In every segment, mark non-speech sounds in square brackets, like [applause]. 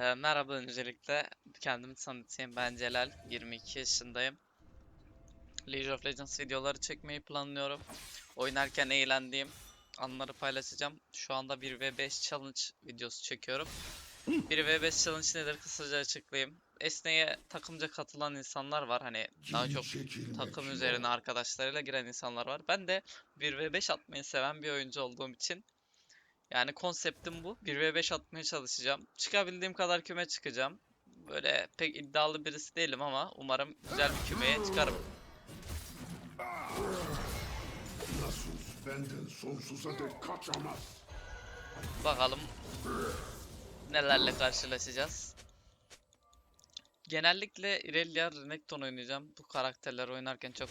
Ee, merhaba öncelikle. Kendimi tanıtayım. Ben Celal. 22 yaşındayım. League of Legends videoları çekmeyi planlıyorum. Oynarken eğlendiğim anları paylaşacağım. Şu anda 1v5 challenge videosu çekiyorum. 1v5 challenge nedir kısaca açıklayayım. Esne'ye takımca katılan insanlar var. Hani daha çok takım üzerine arkadaşlarıyla giren insanlar var. Ben de 1v5 atmayı seven bir oyuncu olduğum için yani konseptim bu. 1v5 atmaya çalışacağım. Çıkabildiğim kadar küme çıkacağım. Böyle pek iddialı birisi değilim ama umarım güzel bir kümeye çıkarım. Bakalım nelerle karşılaşacağız. Genellikle Irelia Renekton oynayacağım. Bu karakterler oynarken çok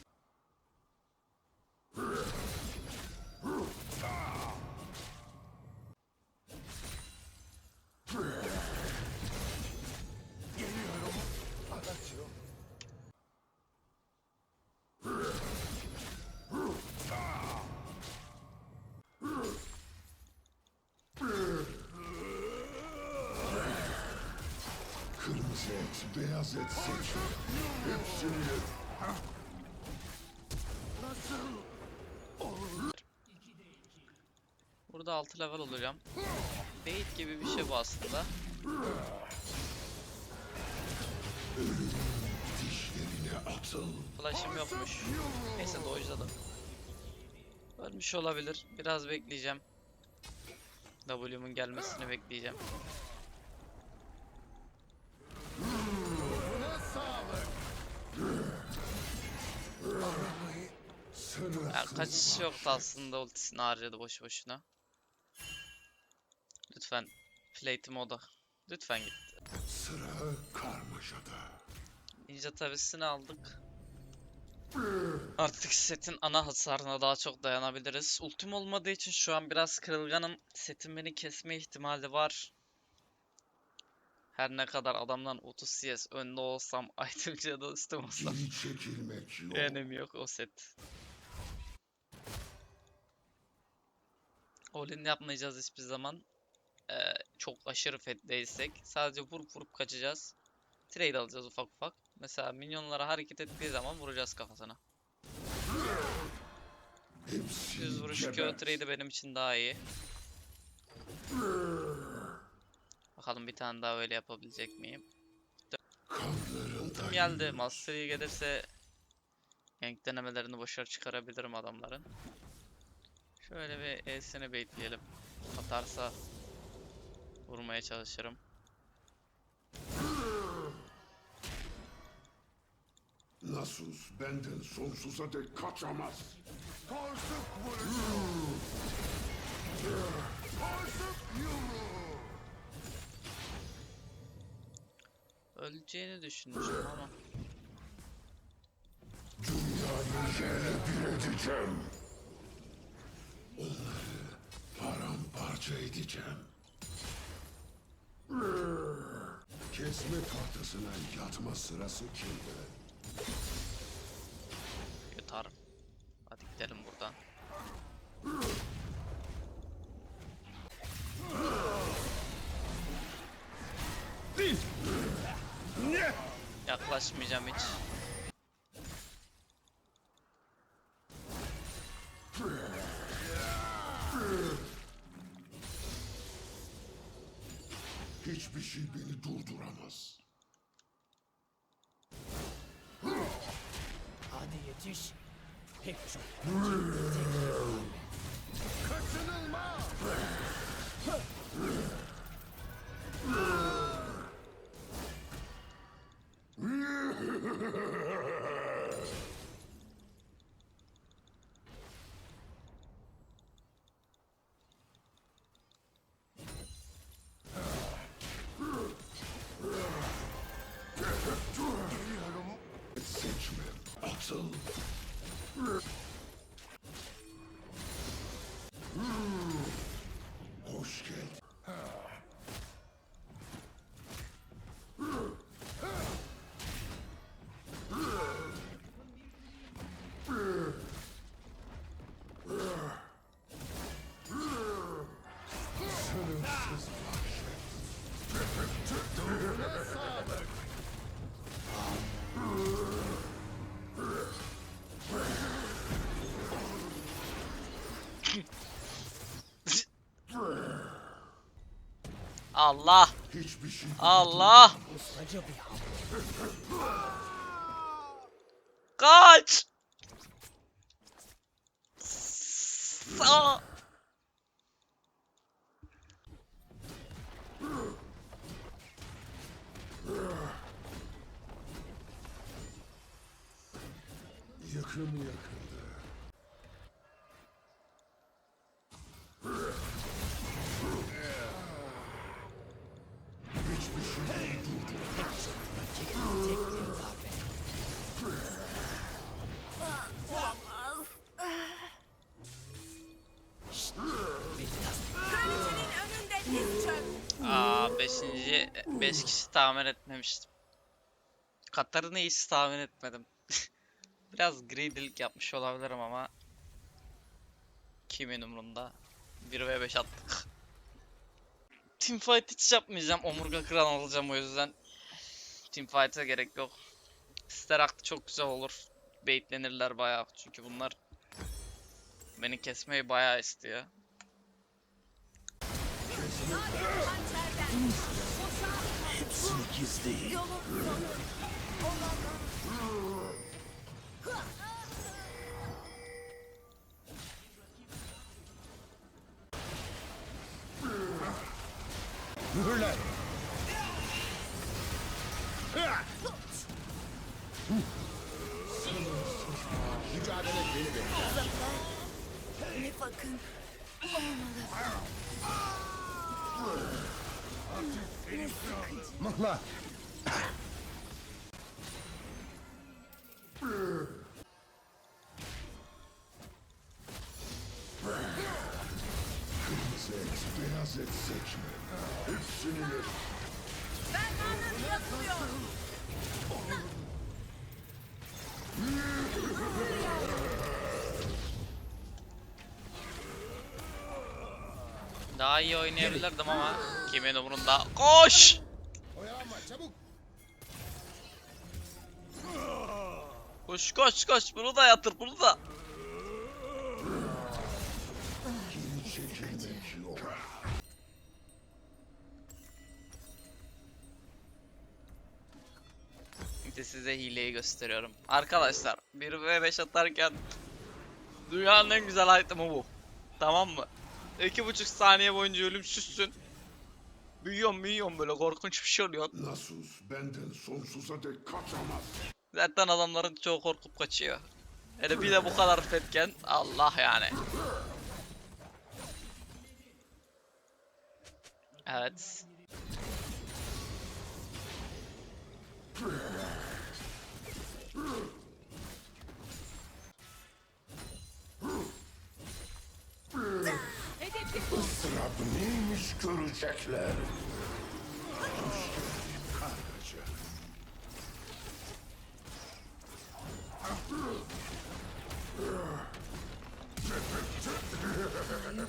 beyaz et seç. Hepsini ye. Burada 6 level olacağım. Bait gibi bir şey bu aslında. Dişlerine atıl. Flash'ım yokmuş. Neyse dojladım. Ölmüş olabilir. Biraz bekleyeceğim. W'mun gelmesini bekleyeceğim. Kaçış yoktu aslında ultisini harcadı boşu boşuna. Lütfen plate moda. Lütfen git. sıra karmaşada. Ninja tabisini aldık. Artık setin ana hasarına daha çok dayanabiliriz. Ultim olmadığı için şu an biraz kırılganım. Setin beni kesme ihtimali var. Her ne kadar adamdan 30 CS önde olsam, [laughs] itemciye da üstüm olsam. Geri çekilmek yok. Önemi yok o set. All-in yapmayacağız hiçbir zaman. Ee, çok aşırı değilsek. Sadece vurup vurup kaçacağız. Trade alacağız ufak ufak. Mesela minyonlara hareket ettiği zaman vuracağız kafasına. Düz vuruş. KO trade'i benim için daha iyi. Bakalım bir tane daha öyle yapabilecek miyim? Ultim geldi. Master Yi gelirse gank denemelerini başarı çıkarabilirim adamların. Şöyle bir E'sini baitleyelim. Atarsa vurmaya çalışırım. Nasus benden sonsuza dek kaçamaz. Korsuk vuruşu. Korsuk yumruğu. Öleceğini düşünmüştüm ama. Dünyayı yerle bir edeceğim. Onları paramparça edeceğim. Kesme tahtasına yatma sırası kimde? Yutarım. Hadi gidelim buradan. Yaklaşmayacağım hiç. Hiçbir şey beni durduramaz. Hadi yetiş. Pek çok. Kaçınılmaz! Atıl. Allah. Hiçbir şey Allah. Kaç. Sağ. Yakın yakında. Kişi tahmin etmemiştim. Katar'ını hiç tahmin etmedim. [laughs] Biraz greedilik yapmış olabilirim ama kimin umrunda? 1 ve 5 attık. [laughs] Teamfight hiç yapmayacağım. Omurga kıran alacağım o yüzden. Teamfight'a gerek yok. Sterak çok güzel olur. Baitlenirler bayağı çünkü bunlar beni kesmeyi bayağı istiyor. Hepsini gizleyin. Mühürler. Mücadele beni bekler. Nifak'ın Mahla. Kırmızı et, beyaz et seçme. Hepsini ye. Daha iyi oynayabilirdim ama kimin umurunda? Koş! Koş koş koş bunu da yatır bunu da. Şimdi size hileyi gösteriyorum. Arkadaşlar 1 ve 5 atarken dünyanın en güzel item'ı bu. Tamam mı? 2,5 saniye boyunca ölümsüzsün. Büyüyorsun büyüyorsun böyle korkunç bir şey oluyor. Nasus benden sonsuza dek kaçamaz. Zaten adamların çoğu korkup kaçıyor. Hele bir de bu kadar fetken Allah yani. Evet. Neymiş görecekler. Hoş geldin Karlıca. Kanlarında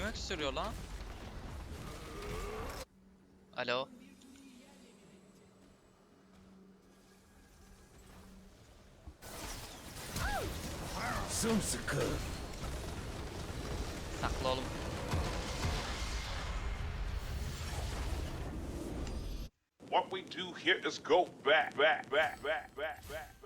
Kim öksürüyor lan? Alo. Sımsıkı. Sakla oğlum. What we do here is go back, back, back, back, back, back.